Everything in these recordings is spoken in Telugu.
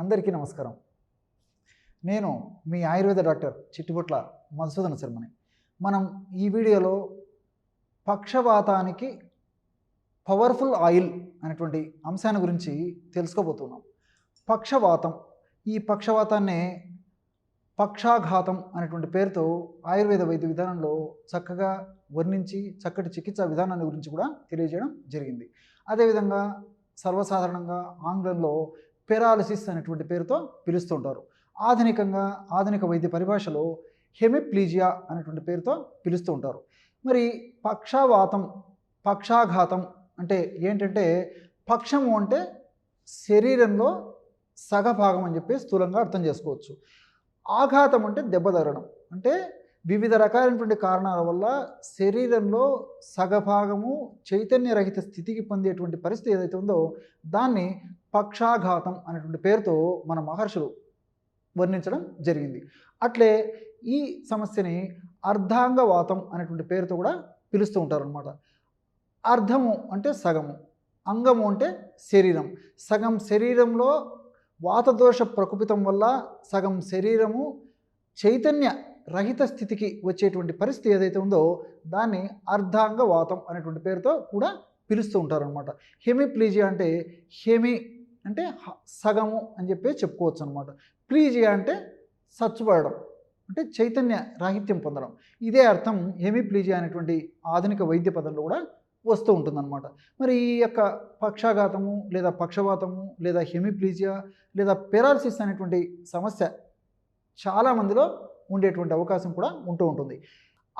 అందరికీ నమస్కారం. నేను మీ ఆయుర్వేద డాక్టర్ చిట్టుబొట్ల మధుసూదన శర్మని. మనం ఈ వీడియోలో పక్షవాతానికి పవర్ఫుల్ ఆయిల్ అనేటువంటి అంశాన్ని గురించి తెలుసుకోబోతున్నాం. పక్షవాతం ఈ పక్షవాతాన్నే పక్షాఘాతం అనేటువంటి పేరుతో ఆయుర్వేద వైద్య విధానంలో చక్కగా వర్ణించి చక్కటి చికిత్సా విధానాన్ని గురించి కూడా తెలియజేయడం జరిగింది. అదేవిధంగా సర్వసాధారణంగా ఆంగ్లంలో పెరాలసిస్ అనేటువంటి పేరుతో పిలుస్తుంటారు. ఆధునికంగా ఆధునిక వైద్య పరిభాషలో హెమిప్లీజియా అనేటువంటి పేరుతో పిలుస్తూ ఉంటారు మరి పక్షవాతం పక్షాఘాతం అంటే ఏంటంటే పక్షము అంటే శరీరంలో సగభాగం అని చెప్పి స్థూలంగా అర్థం చేసుకోవచ్చు. ఆఘాతం అంటే దెబ్బ తగలడం. అంటే వివిధ రకాలైనటువంటి కారణాల వల్ల శరీరంలో సగభాగము చైతన్యరహిత స్థితికి పొందేటువంటి పరిస్థితి ఏదైతే ఉందో దాన్ని పక్షాఘాతం అనేటువంటి పేరుతో మన మహర్షులు వర్ణించడం జరిగింది. అట్లే ఈ సమస్యని అర్ధాంగవాతం అనేటువంటి పేరుతో కూడా పిలుస్తూ ఉంటారు అనమాట అర్ధము అంటే సగము అంగము అంటే శరీరం. సగం శరీరంలో వాతదోష ప్రకుపితం వల్ల సగం శరీరము చైతన్య రహిత స్థితికి వచ్చేటువంటి పరిస్థితి ఏదైతే ఉందో దాన్ని అర్ధాంగ వాతం అనేటువంటి పేరుతో కూడా పిలుస్తూ ఉంటారనమాట హెమిప్లీజియా అంటే హెమి అంటే హ- సగము అని చెప్పి చెప్పుకోవచ్చు అనమాట ప్లీజియా అంటే సచ్చుపడడం అంటే చైతన్య రాహిత్యం పొందడం. ఇదే అర్థం హెమిప్లీజియా అనేటువంటి ఆధునిక వైద్య పదంలో కూడా వస్తూ ఉంటుందన్నమాట. మరి ఈ యొక్క పక్షాఘాతము లేదా పక్షవాతము లేదా హెమిప్లీజియా లేదా పెరాలసిస్ అనేటువంటి సమస్య చాలామందిలో ఉండేటువంటి అవకాశం కూడా ఉంటూ ఉంటుంది.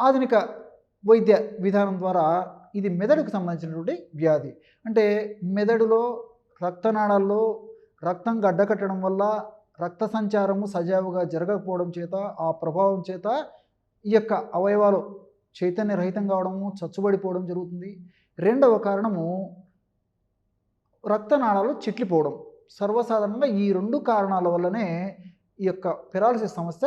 ఆధునిక వైద్య విధానం ద్వారా ఇది మెదడుకు సంబంధించినటువంటి వ్యాధి. అంటే మెదడులో రక్తనాళాల్లో రక్తం గడ్డకట్టడం వల్ల రక్త సంచారము సజావుగా జరగకపోవడం చేత ఆ ప్రభావం చేత ఈ యొక్క అవయవాలు చైతన్య రహితం కావడము చచ్చుబడిపోవడం జరుగుతుంది. రెండవ కారణము రక్తనాళాలు చిట్లిపోవడం. సర్వసాధారణంగా ఈ రెండు కారణాల వల్లనే ఈ యొక్క పెరాలసిస్ సమస్య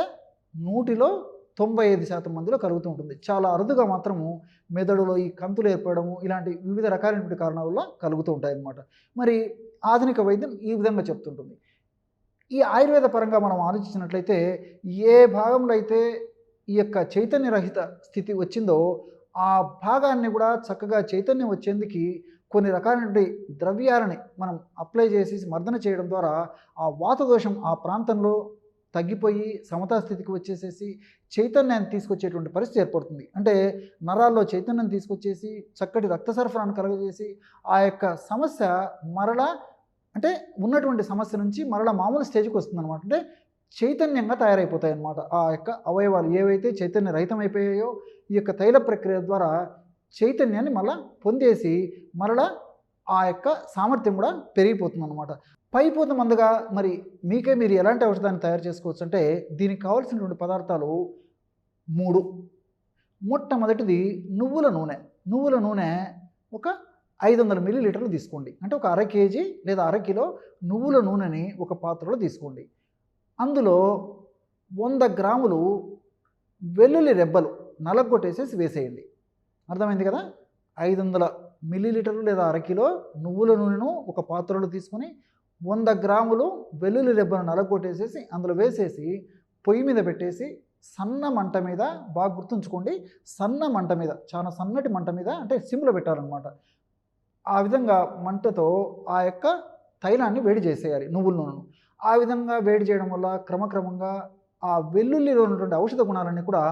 నూటిలో తొంభై ఐదు శాతం మందిలో కలుగుతూ ఉంటుంది. చాలా అరుదుగా మాత్రము మెదడులో ఈ కంతులు ఏర్పడము ఇలాంటి వివిధ రకాలైనటువంటి కారణాల వల్ల కలుగుతూ ఉంటాయి అన్నమాట మరి ఆధునిక వైద్యం ఈ విధంగా చెప్తుంటుంది. ఈ ఆయుర్వేద పరంగా మనం ఆలోచించినట్లయితే ఏ భాగంలో అయితే ఈ యొక్క చైతన్యరహిత స్థితి వచ్చిందో ఆ భాగాన్ని కూడా చక్కగా చైతన్యం వచ్చేందుకు కొన్ని రకాలైనటువంటి ద్రవ్యాలని మనం అప్లై చేసి మర్దన చేయడం ద్వారా ఆ వాతదోషం ఆ ప్రాంతంలో తగ్గిపోయి సమతా స్థితికి వచ్చేసేసి చైతన్యాన్ని తీసుకొచ్చేటువంటి పరిస్థితి ఏర్పడుతుంది. అంటే నరాల్లో చైతన్యం తీసుకొచ్చేసి చక్కటి రక్త సరఫరాను కలుగజేసి ఆ యొక్క సమస్య మరలా అంటే ఉన్నటువంటి సమస్య నుంచి మరలా మామూలు స్టేజ్కి వస్తుంది అనమాట అంటే చైతన్యంగా తయారైపోతాయి అన్నమాట ఆ యొక్క అవయవాలు ఏవైతే చైతన్య రహితం అయిపోయాయో ఈ యొక్క తైల ప్రక్రియ ద్వారా చైతన్యాన్ని మళ్ళా పొందేసి మరలా ఆ యొక్క సామర్థ్యం కూడా పెరిగిపోతుంది అనమాట పైపోత మందుగా మరి మీకే మీరు ఎలాంటి ఔషధాన్ని తయారు చేసుకోవచ్చు అంటే దీనికి కావాల్సినటువంటి పదార్థాలు మూడు. మొట్టమొదటిది నువ్వుల నూనె. నువ్వుల నూనె ఒక ఐదు వందల మిల్లీలీటర్లు తీసుకోండి. అంటే ఒక అర కేజీ లేదా అర కిలో నువ్వుల నూనెని ఒక పాత్రలో తీసుకోండి. అందులో వంద గ్రాములు వెల్లుల్లి రెబ్బలు నలగొట్టేసేసి వేసేయండి. అర్థమైంది కదా? ఐదు వందల మిల్లీలీటర్లు లేదా అరకిలో నువ్వుల నూనెను ఒక పాత్రలో తీసుకొని వంద గ్రాములు వెల్లుల్లి రెబ్బను నలగొట్టేసేసి అందులో వేసేసి పొయ్యి మీద పెట్టేసి సన్న మంట మీద బాగా గుర్తుంచుకోండి. సన్న మంట మీద చాలా సన్నటి మంట మీద అంటే సిమ్లో పెట్టాలన్నమాట. ఆ విధంగా మంటతో ఆ యొక్క తైలాన్ని వేడి చేసేయాలి నువ్వుల నూనెను. ఆ విధంగా వేడి చేయడం వల్ల క్రమక్రమంగా ఆ వెల్లుల్లిలో ఉన్నటువంటి ఔషధ గుణాలన్నీ కూడా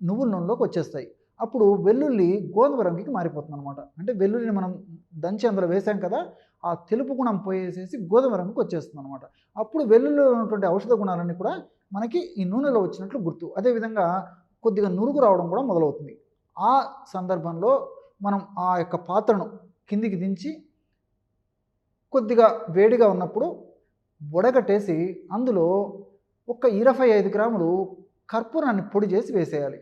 నువ్వుల నూనెలోకి వచ్చేస్తాయి. అప్పుడు వెల్లుల్లి గోధుమ రంగుకి మారిపోతుంది అనమాట అంటే వెల్లుల్లిని మనం దంచి అందులో వేసాం కదా ఆ తెలుపు గుణం పోయేసేసి గోధుమ రంగుకి వచ్చేస్తుంది అనమాట అప్పుడు వెల్లుల్లిలో ఉన్నటువంటి ఔషధ గుణాలన్నీ కూడా మనకి ఈ నూనెలో వచ్చినట్లు గుర్తు. అదేవిధంగా కొద్దిగా నురుగు రావడం కూడా మొదలవుతుంది. ఆ సందర్భంలో మనం ఆ యొక్క పాత్రను కిందికి దించి కొద్దిగా వేడిగా ఉన్నప్పుడు వడగట్టేసి అందులో ఒక ఇరవై ఐదు గ్రాములు కర్పూరాన్ని పొడి చేసి వేసేయాలి.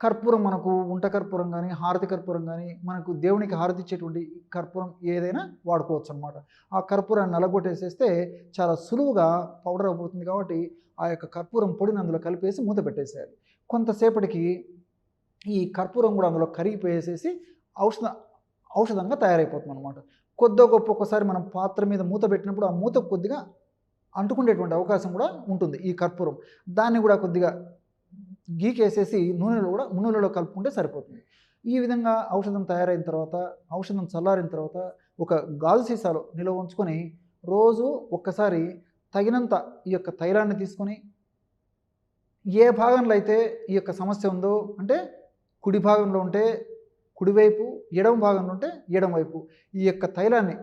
కర్పూరం మనకు ఉంట కర్పూరం కానీ హారతి కర్పూరం కానీ మనకు దేవునికి హారతి ఇచ్చేటువంటి కర్పూరం ఏదైనా వాడుకోవచ్చు అనమాట ఆ కర్పూరాన్ని నలగొట్టేసేస్తే చాలా సులువుగా పౌడర్ అయిపోతుంది కాబట్టి ఆ యొక్క కర్పూరం పొడిని అందులో కలిపేసి మూత పెట్టేసేయాలి. కొంతసేపటికి ఈ కర్పూరం కూడా అందులో కరిగిపోయేసేసి ఔషధ ఔషధంగా తయారైపోతుంది అనమాట కొద్దో గొప్ప ఒక్కసారి మనం పాత్ర మీద మూత పెట్టినప్పుడు ఆ మూత కొద్దిగా అంటుకునేటువంటి అవకాశం కూడా ఉంటుంది ఈ కర్పూరం. దాన్ని కూడా కొద్దిగా గీకేసేసి నూనెలో కూడా నూనెలో కలుపుకుంటే సరిపోతుంది. ఈ విధంగా ఔషధం తయారైన తర్వాత ఔషధం చల్లారిన తర్వాత ఒక గాజు సీసాలో నిల్వ ఉంచుకొని రోజు ఒక్కసారి తగినంత ఈ యొక్క తైలాన్ని తీసుకొని ఏ భాగంలో అయితే ఈ యొక్క సమస్య ఉందో అంటే కుడి భాగంలో ఉంటే కుడివైపు ఎడమ భాగంలో ఉంటే ఎడమ వైపు ఈ యొక్క తైలాన్ని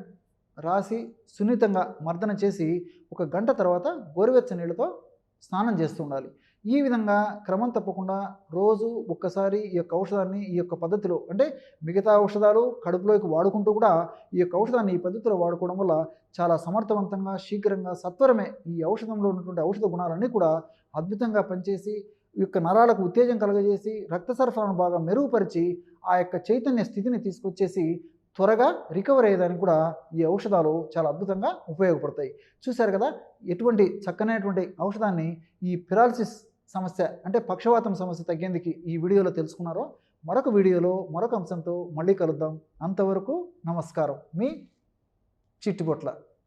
రాసి సున్నితంగా మర్దన చేసి ఒక గంట తర్వాత గోరువెచ్చ నీళ్ళతో స్నానం చేస్తూ ఉండాలి. ఈ విధంగా క్రమం తప్పకుండా రోజు ఒక్కసారి ఈ యొక్క ఔషధాన్ని ఈ యొక్క పద్ధతిలో అంటే మిగతా ఔషధాలు కడుపులోకి వాడుకుంటూ కూడా ఈ యొక్క ఔషధాన్ని ఈ పద్ధతిలో వాడుకోవడం వల్ల చాలా సమర్థవంతంగా శీఘ్రంగా సత్వరమే ఈ ఔషధంలో ఉన్నటువంటి ఔషధ గుణాలన్నీ కూడా అద్భుతంగా పనిచేసి ఈ యొక్క నరాలకు ఉత్తేజం కలగజేసి రక్త సరఫరాను బాగా మెరుగుపరిచి ఆ యొక్క చైతన్య స్థితిని తీసుకొచ్చేసి త్వరగా రికవర్ అయ్యేదానికి కూడా ఈ ఔషధాలు చాలా అద్భుతంగా ఉపయోగపడతాయి. చూశారు కదా ఎటువంటి చక్కనైనటువంటి ఔషధాన్ని ఈ పిరాలసిస్ సమస్య అంటే పక్షవాతం సమస్య తగ్గేందుకు ఈ వీడియోలో తెలుసుకున్నారో మరొక వీడియోలో మరొక అంశంతో మళ్ళీ కలుద్దాం. అంతవరకు నమస్కారం. మీ చిట్టుబొట్ల.